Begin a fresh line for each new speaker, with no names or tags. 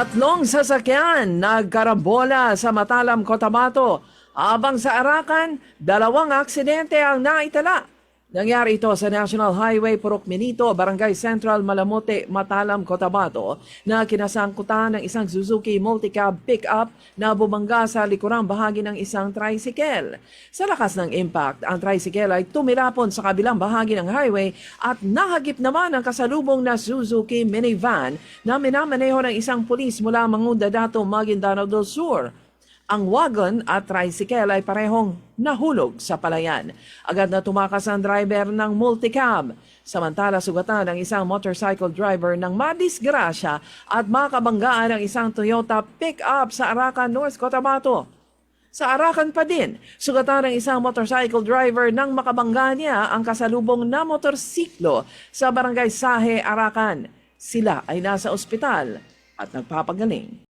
Tatlong sasakyan nagkarambola sa Matalam, Cotabato. Habang sa Arakan, dalawang aksidente ang naitala. Nangyari ito sa National Highway Purok Minito, Barangay Central, Malamote, Matalam, Cotabato na kinasangkutan ng isang Suzuki Multicab pickup na bumangga sa likurang bahagi ng isang tricycle. Sa lakas ng impact, ang tricycle ay tumilapon sa kabilang bahagi ng highway at nahagip naman ang kasalubong na Suzuki minivan na minamaneho ng isang pulis mula Mangunda Dato, Maguindanao del Sur. Ang wagon at tricycle ay parehong nahulog sa palayan. Agad na tumakas ang driver ng multicab. Samantala sugatan ang isang motorcycle driver ng madisgrasya at makabanggaan ng isang Toyota pickup sa Arakan, North Cotabato. Sa Arakan pa din, sugatan ng isang motorcycle driver nang makabangga niya ang kasalubong na motorsiklo sa barangay Sahe, Arakan. Sila ay nasa ospital at nagpapagaling.